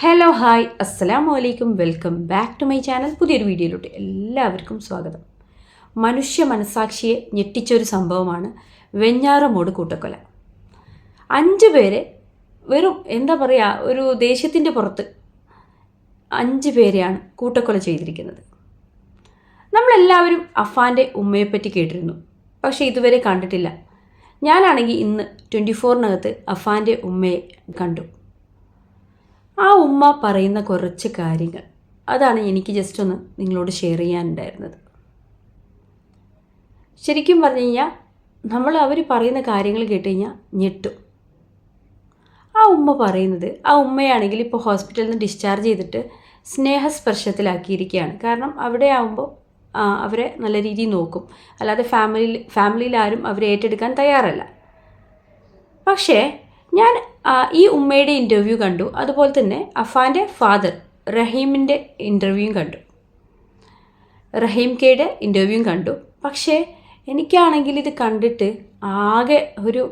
Hello hi അസ്സലാമു അലൈക്കും welcome back to my channel പുതിയൊരു വീഡിയോയിലോട്ട് എല്ലാവർക്കും സ്വാഗതം. മനുഷ്യ മനസാക്ഷിയെ ഞെട്ടിച്ചൊരു സംഭവമാണ് വെഞ്ഞാറമോട് കൂട്ടക്കൊല. അഞ്ച് പേരെ വെറും എന്താ പറയുക ഒരു ദേശത്തിന്റെ പുറത്ത് അഞ്ച് പേരെയാണ് കൂട്ടക്കൊല ചെയ്തിരിക്കുന്നത്. നമ്മളെല്ലാവരും അഫാന്റെ ഉമ്മയെപ്പറ്റി കേട്ടിരുന്നു. പക്ഷേ ഇതുവരെ കണ്ടിട്ടില്ല. ഞാനാണെങ്കിൽ ഇന്ന് ട്വന്റി ഫോറിനകത്ത് അഫാന്റെ ഉമ്മയെ കണ്ടു. ആ ഉമ്മ പറയുന്ന കുറച്ച് കാര്യങ്ങൾ. അതാണ് എനിക്ക് ജസ്റ്റ് ഒന്ന് നിങ്ങളോട് ഷെയർ ചെയ്യാനുണ്ടായിരുന്നത്. ശരിക്കും പറഞ്ഞു കഴിഞ്ഞാൽ നമ്മൾ അവർ പറയുന്ന കാര്യങ്ങൾ കേട്ട് ഞെട്ടും. ആ ഉമ്മ പറയുന്നത് ആ ഉമ്മയാണെങ്കിൽ ഇപ്പോൾ ഹോസ്പിറ്റലിൽ നിന്ന് ഡിസ്ചാർജ് ചെയ്തിട്ട് സ്നേഹസ്പർശത്തിലാക്കിയിരിക്കുകയാണ്. കാരണം അവിടെ ആകുമ്പോൾ അവരെ നല്ല രീതിയിൽ നോക്കും. അല്ലാതെ ഫാമിലിയിൽ ഫാമിലിയിൽ ആരും അവരെ ഏറ്റെടുക്കാൻ തയ്യാറല്ല. പക്ഷേ ഞാൻ ഈ ഉമ്മയുടെ ഇന്റർവ്യൂ കണ്ടു. അതുപോലെ തന്നെ അഫാന്റെ ഫാദർ റഹീമിന്റെ ഇന്റർവ്യൂവും കണ്ടു. റഹീം കെയുടെ ഇന്റർവ്യൂവും കണ്ടു. പക്ഷേ എനിക്കാണെങ്കിൽ ഇത് കണ്ടിട്ട് ആകെ ഒരു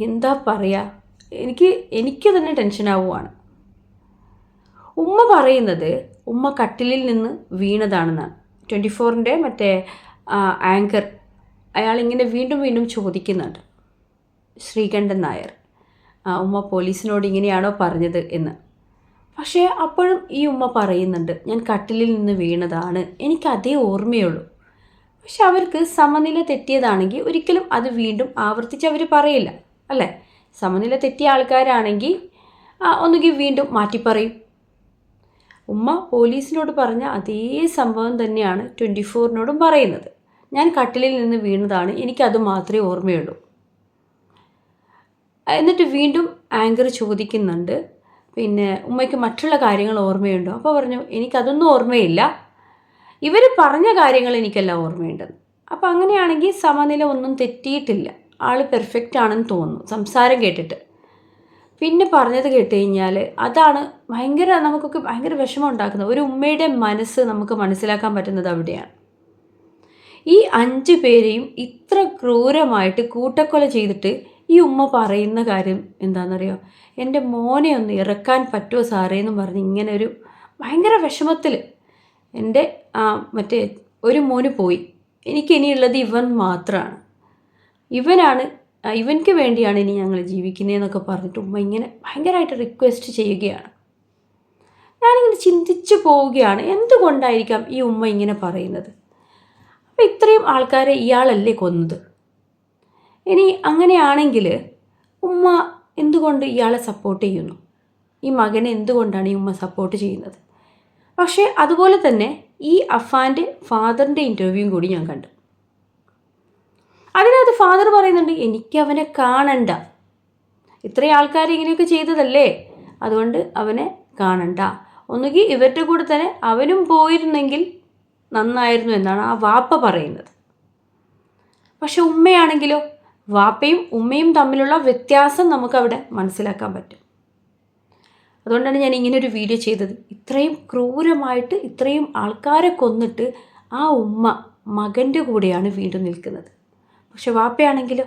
എന്താ പറയുക എനിക്ക് എനിക്ക് തന്നെ ടെൻഷനാവുകയാണ് ഉമ്മ പറയുന്നത് ഉമ്മ കട്ടിലിൽ നിന്ന് വീണതാണെന്നാണ് ട്വന്റി ഫോറിന്റെ മറ്റേ ആങ്കർ അയാളിങ്ങനെ വീണ്ടും വീണ്ടും ചോദിക്കുന്നുണ്ട്. ശ്രീകണ്ഠൻ നായർ. ഉമ്മ പോലീസിനോട് ഇങ്ങനെയാണോ പറഞ്ഞത് എന്ന്. പക്ഷേ അപ്പോഴും ഈ ഉമ്മ പറയുന്നുണ്ട് ഞാൻ കട്ടിലിൽ നിന്ന് വീണതാണ്. എനിക്ക് അതേ ഓർമ്മയുള്ളൂ. പക്ഷെ അവർക്ക് സമനില തെറ്റിയതാണെങ്കിൽ ഒരിക്കലും അത് വീണ്ടും ആവർത്തിച്ച് അവർ പറയില്ല അല്ലേ? സമനില തെറ്റിയ ആൾക്കാരാണെങ്കിൽ ഒന്നുകിൽ വീണ്ടും മാറ്റി പറയും ഉമ്മ പോലീസിനോട് പറഞ്ഞ അതേ സംഭവം തന്നെയാണ് ട്വന്റി ഫോറിനോടും പറയുന്നത്. ഞാൻ കട്ടിലിൽ നിന്ന് വീണതാണ്. എനിക്കത് മാത്രമേ ഓർമ്മയുള്ളൂ. എന്നിട്ട് വീണ്ടും ആങ്കർ ചോദിക്കുന്നുണ്ട് പിന്നെ ഉമ്മയ്ക്ക് മറ്റുള്ള കാര്യങ്ങൾ ഓർമ്മയുണ്ടോ? അപ്പോൾ പറഞ്ഞു എനിക്കതൊന്നും ഓർമ്മയില്ല. ഇവർ പറഞ്ഞ കാര്യങ്ങൾ എനിക്കെല്ലാം ഓർമ്മയുണ്ടെന്ന്. അപ്പോൾ അങ്ങനെയാണെങ്കിൽ സമനില ഒന്നും തെറ്റിയിട്ടില്ല. ആൾ പെർഫെക്റ്റ് ആണെന്ന് തോന്നുന്നു സംസാരം കേട്ടിട്ട്. പിന്നെ പറഞ്ഞത് കേട്ട് കഴിഞ്ഞാൽ അതാണ് ഭയങ്കര നമുക്കൊക്കെ ഭയങ്കര വിഷമം ഉണ്ടാക്കുന്നത്. ഒരു ഉമ്മയുടെ മനസ്സ് നമുക്ക് മനസ്സിലാക്കാൻ പറ്റുന്നത് അവിടെയാണ്. ഈ അഞ്ച് പേരെയും ഇത്ര ക്രൂരമായിട്ട് കൂട്ടക്കൊല ചെയ്തിട്ട് ഈ ഉമ്മ പറയുന്ന കാര്യം എന്താണെന്നറിയോ? എന്റെ മോനെ ഒന്ന് ഇറക്കാൻ പറ്റുമോ സാറേ എന്ന് പറഞ്ഞ് ഇങ്ങനെ ഒരു ഭയങ്കര വിഷമത്തിൽ എന്റെ ആ മറ്റേ ഒരു മോന് പോയി. എനിക്കിനിയുള്ളത് ഇവൻ മാത്രമാണ് ഇവനാണ് ഇവൻക്ക് വേണ്ടിയാണ് ഇനി ഞങ്ങൾ ജീവിക്കുന്നതെന്നൊക്കെ പറഞ്ഞിട്ട് ഉമ്മ ഇങ്ങനെ ഭയങ്കരമായിട്ട് റിക്വസ്റ്റ് ചെയ്യുകയാണ്. ഞാനിങ്ങനെ ചിന്തിച്ചു പോവുകയാണ് എന്തുകൊണ്ടായിരിക്കാം ഈ ഉമ്മ ഇങ്ങനെ പറയുന്നത്? അപ്പോൾ ഇത്രയും ആൾക്കാരെ ഇയാളല്ലേ കൊന്നത്? ഇനി അങ്ങനെയാണെങ്കിൽ ഉമ്മ എന്തുകൊണ്ട് ഇയാളെ സപ്പോർട്ട് ചെയ്യുന്നു? ഈ മകനെ എന്തുകൊണ്ടാണ് ഈ ഉമ്മ സപ്പോർട്ട് ചെയ്യുന്നത്? പക്ഷേ അതുപോലെ തന്നെ ഈ അഫാന്റെ ഫാദറിന്റെ ഇന്റർവ്യൂവും കൂടി ഞാൻ കണ്ടു. അതിനകത്ത് ഫാദർ പറയുന്നുണ്ട് എനിക്ക് അവനെ കാണണ്ട. ഇത്രയും ആൾക്കാർ ഇങ്ങനെയൊക്കെ ചെയ്തതല്ലേ? അതുകൊണ്ട് അവനെ കാണണ്ട. ഒന്നുകിൽ ഇവരുടെ കൂടെ തന്നെ അവനും പോയിരുന്നെങ്കിൽ നന്നായിരുന്നു എന്നാണ് ആ വാപ്പ പറയുന്നത്. പക്ഷെ ഉമ്മയാണെങ്കിലോ? വാപ്പയും ഉമ്മയും തമ്മിലുള്ള വ്യത്യാസം നമുക്കവിടെ മനസ്സിലാക്കാൻ പറ്റും. അതുകൊണ്ടാണ് ഞാൻ ഇങ്ങനെ ഒരു വീഡിയോ ചെയ്തത്. ഇത്രയും ക്രൂരമായിട്ട് ഇത്രയും ആൾക്കാരെ കൊന്നിട്ട് ആ ഉമ്മ മകന്റെ കൂടെയാണ് വീണ്ടും നിൽക്കുന്നത്. പക്ഷെ വാപ്പയാണെങ്കിലോ?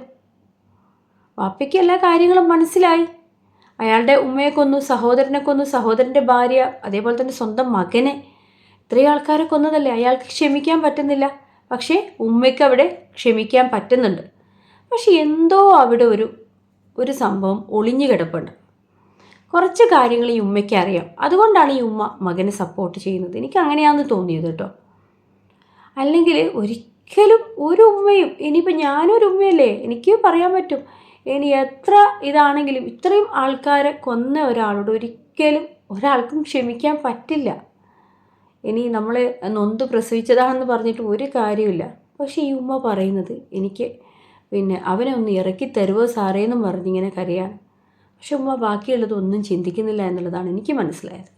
വാപ്പയ്ക്ക് എല്ലാ കാര്യങ്ങളും മനസ്സിലായി. അയാളുടെ ഉമ്മയെ കൊന്നു സഹോദരനെ കൊന്നു സഹോദരന്റെ ഭാര്യ അതേപോലെ തന്നെ സ്വന്തം മകനെ. ഇത്രയും ആൾക്കാരെ കൊന്നതല്ലേ? അയാൾക്ക് ക്ഷമിക്കാൻ പറ്റുന്നില്ല. പക്ഷേ ഉമ്മയ്ക്ക് അവിടെ ക്ഷമിക്കാൻ പറ്റുന്നുണ്ട്. പക്ഷെ എന്തോ അവിടെ ഒരു ഒരു സംഭവം ഒളിഞ്ഞു കിടപ്പുണ്ട്. കുറച്ച് കാര്യങ്ങൾ ഈ ഉമ്മയ്ക്ക് അറിയാം. അതുകൊണ്ടാണ് ഈ ഉമ്മ മകനെ സപ്പോർട്ട് ചെയ്യുന്നത്. എനിക്ക് അങ്ങനെയാണെന്ന് തോന്നിയത് കേട്ടോ. അല്ലെങ്കിൽ ഒരിക്കലും ഒരു ഉമ്മയും ഇനിയിപ്പോൾ ഞാനൊരു ഉമ്മയല്ലേ? എനിക്ക് പറയാൻ പറ്റും. ഇനി എത്ര ഇതാണെങ്കിലും ഇത്രയും ആൾക്കാരെ കൊന്ന ഒരാളോട് ഒരിക്കലും ഒരാൾക്കും ക്ഷമിക്കാൻ പറ്റില്ല. ഇനി നമ്മൾ നൊന്ത് പ്രസവിച്ചതാണെന്ന് പറഞ്ഞിട്ട് ഒരു കാര്യമില്ല പക്ഷേ ഈ ഉമ്മ പറയുന്നത് എനിക്ക് പിന്നെ അവനെ ഒന്ന് ഇറക്കി തരുവോ സാറേ എന്നും പറഞ്ഞിങ്ങനെ കരയാണ്. പക്ഷെ ഉമ്മ ബാക്കിയുള്ളതൊന്നും ചിന്തിക്കുന്നില്ല എന്നുള്ളതാണ് എനിക്ക് മനസ്സിലായത്.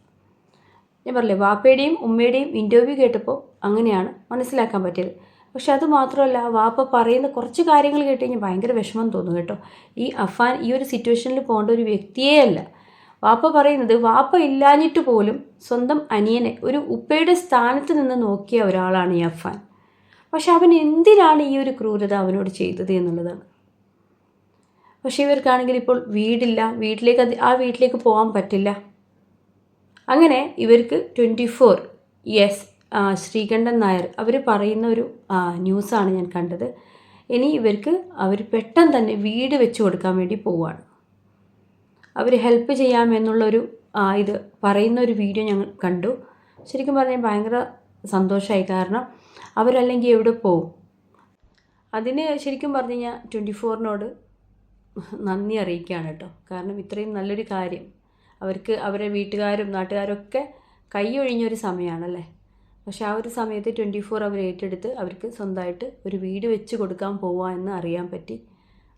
ഞാൻ പറഞ്ഞില്ലേ വാപ്പയുടെയും ഉമ്മയുടെയും ഇന്റർവ്യൂ കേട്ടപ്പോൾ അങ്ങനെയാണ് മനസ്സിലാക്കാൻ പറ്റിയത്. പക്ഷെ അത് മാത്രമല്ല വാപ്പ പറയുന്ന കുറച്ച് കാര്യങ്ങൾ കേട്ട് കഴിഞ്ഞാൽ ഭയങ്കര വിഷമം തോന്നും കേട്ടോ. ഈ അഫാൻ ഈ ഒരു സിറ്റുവേഷനിൽ പോകേണ്ട ഒരു വ്യക്തിയേ അല്ല. വാപ്പ പറയുന്നത് വാപ്പ ഇല്ലാഞ്ഞിട്ട് പോലും സ്വന്തം അനിയനെ ഒരു ഉപ്പയുടെ സ്ഥാനത്ത് നിന്ന് നോക്കിയ ഒരാളാണ് ഈ അഫാൻ. പക്ഷെ അവൻ എന്തിനാണ് ഈ ഒരു ക്രൂരത അവനോട് ചെയ്തത് എന്നുള്ളതാണ്. പക്ഷേ ഇവർക്കാണെങ്കിൽ ഇപ്പോൾ വീടില്ല. വീട്ടിലേക്ക് ആ വീട്ടിലേക്ക് പോകാൻ പറ്റില്ല. അങ്ങനെ ഇവർക്ക് twenty four yes Sreekandan Nair അവർ പറയുന്ന ഒരു ന്യൂസാണ് ഞാൻ കണ്ടത്. ഇനി ഇവർക്ക് അവർ പെട്ടെന്ന് തന്നെ വീട് വെച്ച് കൊടുക്കാൻ വേണ്ടി പോവുകയാണ് അവർ ഹെൽപ്പ് ചെയ്യാമെന്നുള്ളൊരു ഇത് പറയുന്ന ഒരു വീഡിയോ ഞങ്ങൾ കണ്ടു. ശരിക്കും പറഞ്ഞാൽ ഭയങ്കര സന്തോഷമായി കാരണം അവരല്ലെങ്കിൽ എവിടെ പോവും? അതിന് ശരിക്കും പറഞ്ഞു കഴിഞ്ഞാൽ ട്വന്റി ഫോറിനോട് നന്ദി അറിയിക്കുകയാണ് കേട്ടോ. കാരണം ഇത്രയും നല്ലൊരു കാര്യം. അവർക്ക് അവരുടെ വീട്ടുകാരും നാട്ടുകാരൊക്കെ കൈയൊഴിഞ്ഞൊരു സമയമാണല്ലേ? പക്ഷേ ആ ഒരു സമയത്ത് ട്വന്റി ഫോർ അവർ ഏറ്റെടുത്ത് അവർക്ക് സ്വന്തമായിട്ട് ഒരു വീട് വെച്ച് കൊടുക്കാൻ പോവുക എന്ന് അറിയാൻ പറ്റി.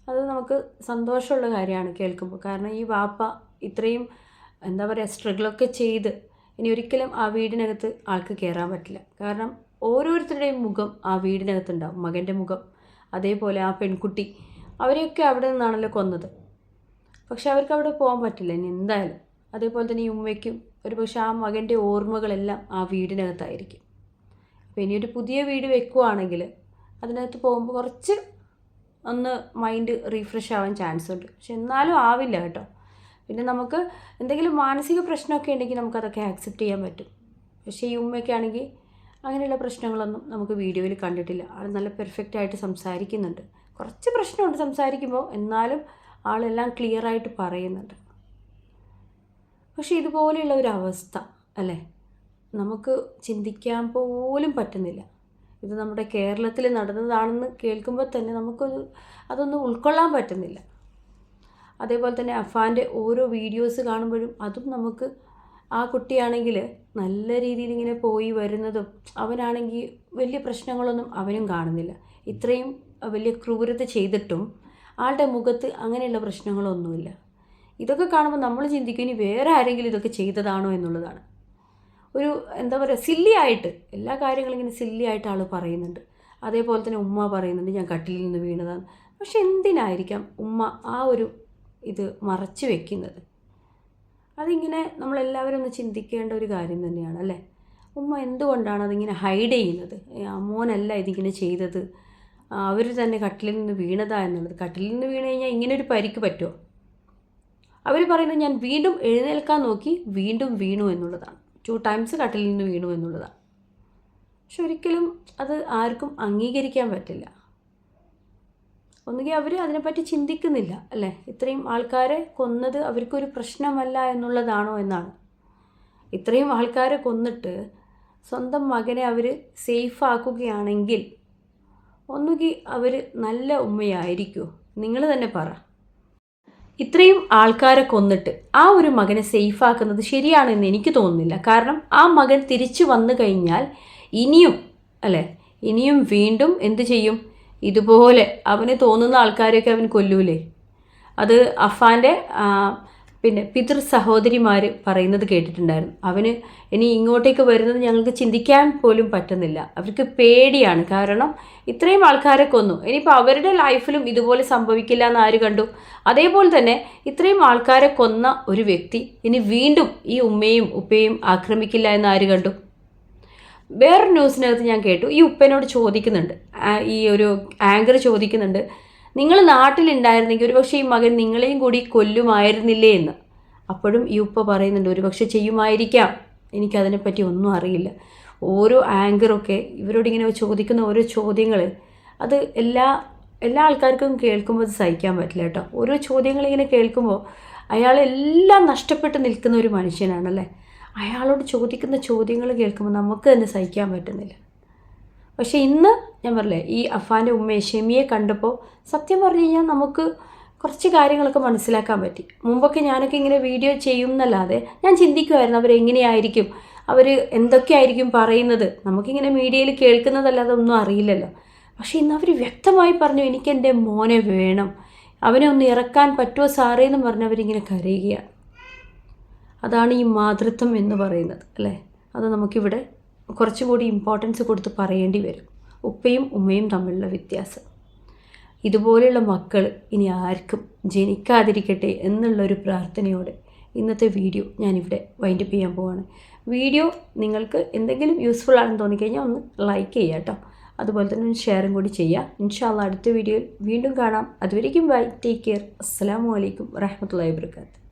അത് നമുക്ക് സന്തോഷമുള്ള കാര്യമാണ് കേൾക്കുമ്പോൾ. കാരണം ഈ വാപ്പ ഇത്രയും എന്താ പറയുക സ്ട്രഗിളൊക്കെ ചെയ്ത് ഇനി ഒരിക്കലും ആ വീടിനകത്ത് ആൾക്ക് കയറാൻ പറ്റില്ല. കാരണം ഓരോരുത്തരുടെയും മുഖം ആ വീടിനകത്തുണ്ടാവും മകന്റെ മുഖം. അതേപോലെ ആ പെൺകുട്ടി അവരെയൊക്കെ അവിടെ നിന്നാണല്ലോ കൊന്നത്. പക്ഷെ അവർക്ക് അവിടെ പോകാൻ പറ്റില്ല ഇനി എന്തായാലും. അതേപോലെ തന്നെ ഈ ഉമ്മയ്ക്കും ഒരു പക്ഷേ ആ മകന്റെ ഓർമ്മകളെല്ലാം ആ വീടിനകത്തായിരിക്കും. അപ്പോൾ ഇനി ഒരു പുതിയ വീട് വെക്കുവാണെങ്കിൽ അതിനകത്ത് പോകുമ്പോൾ കുറച്ച് ഒന്ന് മൈൻഡ് റീഫ്രഷ് ആവാൻ ചാൻസ് ഉണ്ട് പക്ഷെ എന്നാലും ആവില്ല കേട്ടോ. പിന്നെ നമുക്ക് എന്തെങ്കിലും മാനസിക പ്രശ്നമൊക്കെ ഉണ്ടെങ്കിൽ നമുക്കതൊക്കെ ആക്സെപ്റ്റ് ചെയ്യാൻ പറ്റും. പക്ഷേ ഈ ഉമ്മയൊക്കെ ആണെങ്കിൽ അങ്ങനെയുള്ള പ്രശ്നങ്ങളൊന്നും നമുക്ക് വീഡിയോയിൽ കണ്ടിട്ടില്ല. ആൾ നല്ല പെർഫെക്റ്റ് ആയിട്ട് സംസാരിക്കുന്നുണ്ട്. കുറച്ച് പ്രശ്നമുണ്ട് സംസാരിക്കുമ്പോൾ. എന്നാലും ആളെല്ലാം ക്ലിയർ ആയിട്ട് പറയുന്നുണ്ട്. പക്ഷേ ഇതുപോലെയുള്ള ഒരു അവസ്ഥ അല്ലേ? നമുക്ക് ചിന്തിക്കാൻ പോലും പറ്റുന്നില്ല. ഇത് നമ്മുടെ കേരളത്തിൽ നടന്നതാണെന്ന് കേൾക്കുമ്പോൾ തന്നെ നമുക്കൊരു അതൊന്നും ഉൾക്കൊള്ളാൻ പറ്റുന്നില്ല. അതേപോലെ തന്നെ അഫാന്റെ ഓരോ വീഡിയോസ് കാണുമ്പോഴും അതും നമുക്ക് ആ കുട്ടിയാണെങ്കിൽ നല്ല രീതിയിൽ ഇങ്ങനെ പോയി വരുന്നതും അവനാണെങ്കിൽ വലിയ പ്രശ്നങ്ങളൊന്നും അവനും കാണുന്നില്ല. ഇത്രയും വലിയ ക്രൂരത ചെയ്തിട്ടും ആളുടെ മുഖത്ത് അങ്ങനെയുള്ള പ്രശ്നങ്ങളൊന്നുമില്ല. ഇതൊക്കെ കാണുമ്പോൾ നമ്മൾ ചിന്തിക്കും ഇനി വേറെ ആരെങ്കിലും ഇതൊക്കെ ചെയ്തതാണോ എന്നുള്ളതാണ്. ഒരു എന്താ പറയുക സില്ലി ആയിട്ട് എല്ലാ കാര്യങ്ങളും ഇങ്ങനെ സില്ലി ആയിട്ട് ആൾ പറയുന്നുണ്ട്. അതേപോലെ തന്നെ ഉമ്മ പറയുന്നുണ്ട് ഞാൻ കട്ടിലിൽ നിന്ന് വീണതാണ്. പക്ഷെ എന്തിനായിരിക്കാം ഉമ്മ ആ ഒരു ഇത് മറച്ചു വെക്കുന്നത്. അതിങ്ങനെ നമ്മളെല്ലാവരും ഒന്ന് ചിന്തിക്കേണ്ട ഒരു കാര്യം തന്നെയാണ് അല്ലേ? ഉമ്മ എന്തുകൊണ്ടാണ് അതിങ്ങനെ ഹൈഡ് ചെയ്യുന്നത്? അമ്മോനല്ല ഇതിങ്ങനെ ചെയ്തത്? അവർ തന്നെ കട്ടിലിൽ നിന്ന് വീണതാ എന്നുള്ളത്. കട്ടിലിൽ നിന്ന് വീണ് കഴിഞ്ഞാൽ ഇങ്ങനെ ഒരു പരിക്ക് പറ്റുമോ അവർ പറയുന്നത് ഞാൻ വീണ്ടും എഴുന്നേൽക്കാൻ നോക്കി വീണ്ടും വീണു എന്നുള്ളതാണ്. ടു ടൈംസ് കട്ടിലിൽ നിന്ന് വീണു എന്നുള്ളതാണ്. പക്ഷെ ഒരിക്കലും അത് ആർക്കും അംഗീകരിക്കാൻ പറ്റില്ല. ഒന്നുകിൽ അവർ അതിനെപ്പറ്റി ചിന്തിക്കുന്നില്ല അല്ലേ? ഇത്രയും ആൾക്കാരെ കൊന്നത് അവർക്കൊരു പ്രശ്നമല്ല എന്നുള്ളതാണോ എന്നാണ്. ഇത്രയും ആൾക്കാരെ കൊന്നിട്ട് സ്വന്തം മകനെ അവർ സേഫ് ആക്കുകയാണെങ്കിൽ ഒന്നുകിൽ അവർ നല്ല ഉമ്മയായിരിക്കുമോ നിങ്ങൾ തന്നെ പറ. ഇത്രയും ആൾക്കാരെ കൊന്നിട്ട് ആ ഒരു മകനെ സേഫ് ആക്കുന്നത് ശരിയാണെന്ന് എനിക്ക് തോന്നുന്നില്ല. കാരണം ആ മകൻ തിരിച്ചു വന്നു കഴിഞ്ഞാൽ ഇനിയും അല്ലേ? ഇനിയും വീണ്ടും എന്തു ചെയ്യും? ഇതുപോലെ അവന് തോന്നുന്ന ആൾക്കാരെയൊക്കെ അവൻ കൊല്ലൂലേ? അത് അഫാന്റെ പിന്നെ പിതൃ സഹോദരിമാർ പറയുന്നത് കേട്ടിട്ടുണ്ടായിരുന്നു. അവന് ഇനി ഇങ്ങോട്ടേക്ക് വരുന്നത് ഞങ്ങൾക്ക് ചിന്തിക്കാൻ പോലും പറ്റുന്നില്ല. അവർക്ക് പേടിയാണ്. കാരണം ഇത്രയും ആൾക്കാരെ കൊന്നു. ഇനിയിപ്പോൾ അവരുടെ ലൈഫിലും ഇതുപോലെ സംഭവിക്കില്ല എന്ന് ആര് കണ്ടു? അതേപോലെ തന്നെ ഇത്രയും ആൾക്കാരെ കൊന്ന ഒരു വ്യക്തി ഇനി വീണ്ടും ഈ ഉമ്മയും ഉപ്പയും ആക്രമിക്കില്ല എന്ന് ആര് കണ്ടു? വേറൊരു ന്യൂസിനകത്ത് ഞാൻ കേട്ടു ഈ ഉപ്പനോട് ചോദിക്കുന്നുണ്ട്. ഈ ഒരു ആങ്കർ ചോദിക്കുന്നുണ്ട് നിങ്ങൾ നാട്ടിലുണ്ടായിരുന്നെങ്കിൽ ഒരുപക്ഷെ ഈ മകൻ നിങ്ങളെയും കൂടി കൊല്ലുമായിരുന്നില്ലേ എന്ന്? അപ്പോഴും ഈ ഉപ്പ പറയുന്നുണ്ട് ഒരുപക്ഷെ ചെയ്യുമായിരിക്കാം. എനിക്കതിനെപ്പറ്റി ഒന്നും അറിയില്ല. ഓരോ ആങ്കറൊക്കെ ഇവരോടിങ്ങനെ ചോദിക്കുന്ന ഓരോ ചോദ്യങ്ങൾ അത് എല്ലാ എല്ലാ ആൾക്കാർക്കും കേൾക്കുമ്പോൾ അത് സഹിക്കാൻ പറ്റില്ല കേട്ടോ. ഓരോ ചോദ്യങ്ങളിങ്ങനെ കേൾക്കുമ്പോൾ അയാളെല്ലാം നഷ്ടപ്പെട്ട് നിൽക്കുന്ന ഒരു മനുഷ്യനാണല്ലേ? അയാളോട് ചോദിക്കുന്ന ചോദ്യങ്ങൾ കേൾക്കുമ്പോൾ നമുക്ക് തന്നെ സഹിക്കാൻ പറ്റുന്നില്ല. പക്ഷേ ഇന്ന് ഞാൻ പറഞ്ഞില്ലേ ഈ അഫാന്റെ ഉമ്മയെ ഷെമിയെ കണ്ടപ്പോൾ സത്യം പറഞ്ഞു കഴിഞ്ഞാൽ നമുക്ക് കുറച്ച് കാര്യങ്ങളൊക്കെ മനസ്സിലാക്കാൻ പറ്റി. മുമ്പൊക്കെ ഞാനൊക്കെ ഇങ്ങനെ വീഡിയോ ചെയ്യും എന്നല്ലാതെ ഞാൻ ചിന്തിക്കുമായിരുന്നു അവരെങ്ങനെയായിരിക്കും അവർ എന്തൊക്കെയായിരിക്കും പറയുന്നത്? നമുക്കിങ്ങനെ മീഡിയയിൽ കേൾക്കുന്നതല്ലാതെ ഒന്നും അറിയില്ലല്ലോ. പക്ഷേ ഇന്ന് അവർ വ്യക്തമായി പറഞ്ഞു എനിക്ക് എന്റെ മോനെ വേണം. അവനെ ഒന്ന് ഇറക്കാൻ പറ്റുമോ സാറേ? എന്ന് പറഞ്ഞ് അവരിങ്ങനെ കരയുകയാണ്. അതാണ് ഈ മാതൃത്വം എന്ന് പറയുന്നത് അല്ലേ? അത് നമുക്കിവിടെ കുറച്ചും കൂടി ഇമ്പോർട്ടൻസ് കൊടുത്ത് പറയേണ്ടി വരും. ഉപ്പയും ഉമ്മയും തമ്മിലുള്ള വ്യത്യാസം. ഇതുപോലെയുള്ള മക്കൾ ഇനി ആർക്കും ജനിക്കാതിരിക്കട്ടെ എന്നുള്ളൊരു പ്രാർത്ഥനയോടെ ഇന്നത്തെ വീഡിയോ ഞാനിവിടെ വൈൻഡപ്പ് ചെയ്യാൻ പോവാണ്. വീഡിയോ നിങ്ങൾക്ക് എന്തെങ്കിലും യൂസ്ഫുൾ ആണെന്ന് തോന്നിക്കഴിഞ്ഞാൽ ഒന്ന് ലൈക്ക് ചെയ്യുക കേട്ടോ അതുപോലെ തന്നെ ഒന്ന് ഷെയറും കൂടി ചെയ്യുക ഇൻഷാല്ല അടുത്ത വീഡിയോയിൽ വീണ്ടും കാണാം. അതുവരേക്കും ബൈ ടേക്ക് കെയർ അസ്സാം വലൈക്കും വറഹമത്തല്ലാ വാബർക്കാത്ത്